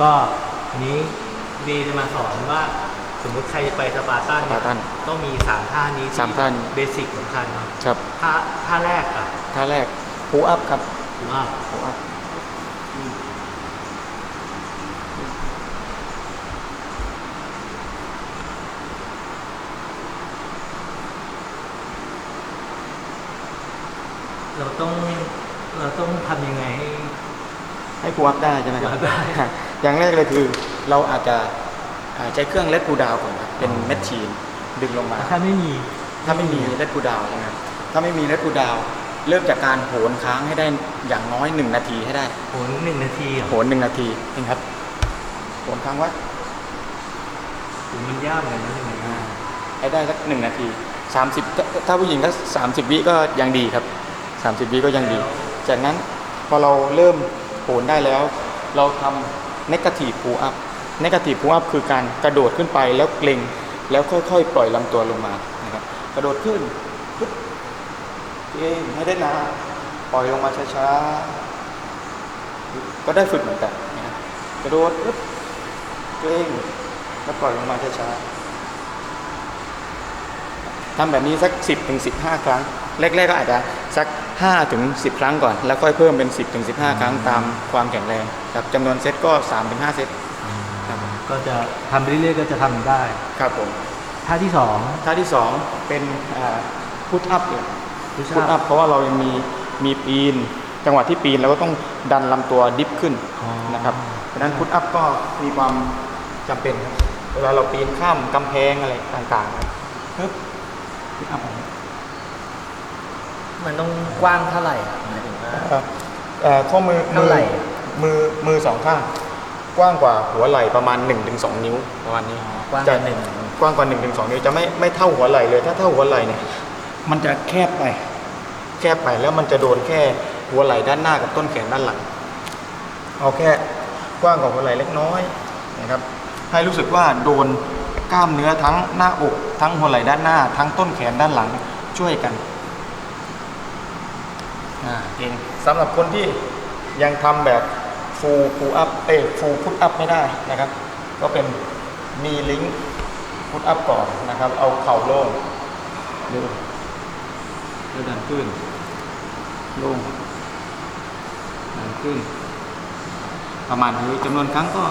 ก็อันนี้ดีจะมาสอนว่าสมมุติใครจะไปสปาร์ตันสปาร์ตันต้องมีสามท่านี้สามท่านี้ เบสิกสำคัญเนาะครับท่าท่าแรกอะท่าแรกพูอัพครับผมว่าพูอัพเราต้องเราต้องทำยังไงให้ให้พูอัพได้ใช่ไหมครับพูอัพได้ อย่างแรกเลยคือเราอาจจะอ่าใช้เครื่องเลดกูดาวก่อนครับเป็นแมชชีนดึงลงมา ถ้าไม่มีถ้าไม่มีเลดกูดาวใช่ไหมครับถ้าไม่มีเลดกูดาว เริ่มจากการโหนค้างให้ได้อย่างน้อยหนึ่งนาทีให้ได้โหนหนึ่งนาทีเหรอโหนหนึ่งนาทีนี่ครับโหนค้างไว้โหมันยากเหมือนกันนะหนึ่งนาทีให้ได้สักหนึ่งนาทีสามสิบถ้าผู้หญิงก็สามสิบวิก็ยังดีครับสามสิบวิก็ยังดี จากนั้นพอเราเริ่มโหนได้แล้ว เราทำ negative pull up negative pull up คือการกระโดดขึ้นไปแล้วเกร็งแล้วค่อยๆ ปล่อยลำตัวลงมานะครับกระโดดขึ้นปึ๊บเองให้ได้นานปล่อยลงมาช้าๆก็ได้ฝึกเหมือนกันนะกระโดดปึ๊บเกร็งแล้วปล่อยลงมาช้าๆทำแบบนี้สัก 10ถึง15 ครั้ง แรกๆก็อาจจะสัก 5ถึง10 ครั้งก่อน แล้วค่อยเพิ่มเป็น 10ถึง15 ครั้งตามความแข็งแรงครับจำนวนเซตก็3ถึง5เซตครับผมก็จะทำไปเรื่อยๆก็จะทำได้ครับผมท่าที่สองท่าที่ 2 เป็นพุทอัพเลย push พุท up อัพเพราะว่าเรายังมีมีปีน จังหวะที่ปีนเราก็ต้องดันลำตัวดิฟขึ้นอ๋อนะครับดังนั้นพุทอัพก็มีความจำเป็นครับเวลาเราปีนข้ามกำแพงอะไรต่างๆครับปึ๊บพุทอัพ มันต้องกว้างเท่าไหร่อะหมายถึงว่าเอ่อเอ่อข้อมือเท่าไหร่ มือมือสองข้าง กว้างกว่าหัวไหล่ประมาณ 1-2 นิ้วประมาณนี้กว้างจะหนึ่งกว้างกว่า1-2 นิ้วจะไม่ไม่เท่าหัวไหล่เลย ถ้าเท่าหัวไหล่เนี่ย มันจะแคบไป แคบไปแล้วมันจะโดนแค่หัวไหล่ด้านหน้ากับต้นแขนด้านหลัง เอาแค่กว้างกว่าหัวไหล่เล็กน้อยนะครับ ให้รู้สึกว่าโดนกล้ามเนื้อทั้งหน้าอก ทั้งหัวไหล่ด้านหน้า ทั้งต้นแขนด้านหลังช่วยกัน อ่าเองสำหรับคนที่ยังทำแบบฟูลฟูอัพเอ้ฟูพุทอัพไม่ได้นะครับ ก็เป็นมีลิงก์พุทอัพก่อนนะครับ เอาเข่าโล่งดูดูดันขึ้นโล่งดันขึ้น ประมาณนี้จำนวนครั้งก็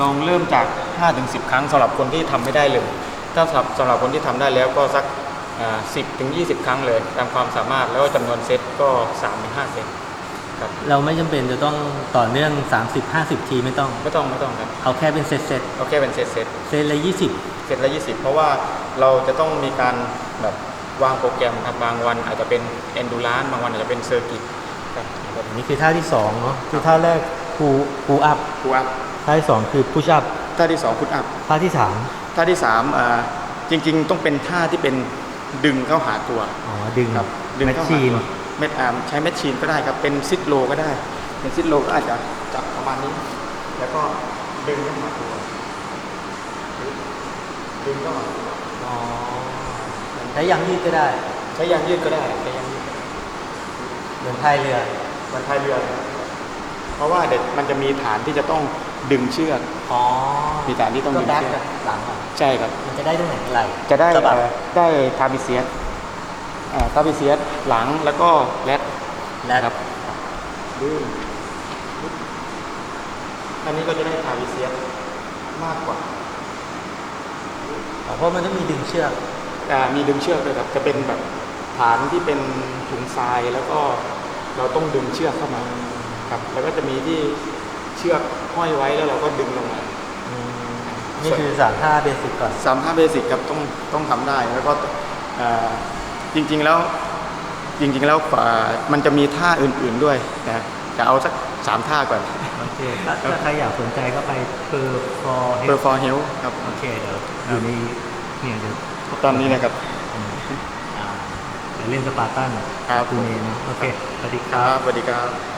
ลองเริ่มจาก 5-10 ครั้งสำหรับคนที่ทำไม่ได้เลย ถ้าสำหรับสำหรับคนที่ทำได้แล้วก็สัก สิบถึงยีครั้งเลย ตามความสามารถแล้วก็จำนวนเซตก็3-5ถึงเซตครับเราไม่จำเป็นจะต้องต่อเนื่อง 30-50 ทีไม่ต้อง ไม่ต้องไม่ต้องครับเอาแค่เป็นเซตเซตเอาแค่เป็นเซตเซตเซตละ 20 เซตละ 20 เพราะว่าเราจะต้องมีการแบบวางโปรแกรมครับบางวันอาจจะเป็น endurance บางวันอาจจะเป็นเซอร์กิตครับอันนี้คือท่าที่สองเนาะคือท่าแรกพูพูอัพพุทอัพท่าที่สองคือพุชอัพท่าที่2พุทอัพท่าที่สามท่าที่3อ่าจริง ๆ ต้องเป็นท่าที่เป็น ดึงเข้าหาตัวอ๋อดึงครับดึงแมชเข้าหาชีนตัวเม็ดอาร์มใช้แมชชีนก็ได้ครับเป็นซิดโลก็ได้ เป็นซิดโลก็อาจจะจับประมาณนี้ แล้วก็ดึงเข้าหาตัว ดึงเข้าหาตัวอ๋อใช้ยางยืดก็ได้ ใช้ยางยืดก็ได้ใช้ยางยืดเหมือนพายเรือมันพายเรือนะครับเพราะว่าเด็กมันจะมีฐานที่จะต้อง ดึงเชือกอ๋อมีฐานที่ต้องก็ดึงแบ็คเชือกกับหลังอะใช่ครับ มันจะได้ตรงไหนไหล่จะได้สะบัดเอ่อได้ทาบิเซียสอ่าทาบิเซียสหลังแล้วก็แรดและครับดึงอันนี้ก็จะได้ทาวิเซียสมากกว่าอ๋อเพราะมันต้องมีดึงเชือกอ่ามีดึงเชือกด้วยครับจะเป็นแบบฐานที่เป็นถุงทรายแล้วก็เราต้องดึงเชือกเข้ามาครับแล้วก็จะมีที่ เชือกห้อยไว้แล้วเราก็ดึงลงมา อืมนี่คือสามท่าเบสิกก่อน สามท่าเบสิกครับต้องต้องทำได้แล้วก็อ่าจริงๆแล้วจริงๆแล้วอ่ามันจะมีท่าอื่นๆด้วยนะจะเอาสักสามท่าก่อน โอเคถ้าถ้าใครอยากสนใจก็ไปเ e อร์ฟอร์เ e อร์ฟอร์เฮลครับโอเคเดี๋ยวอยู่ในเนี่ยเดี๋ยวตอนนี้นะครับอ่าเดี๋ยวเล่นสปาร์ตันครับปูเนเนอะโอเคสวัสดีคครับรับสวัสดีครับ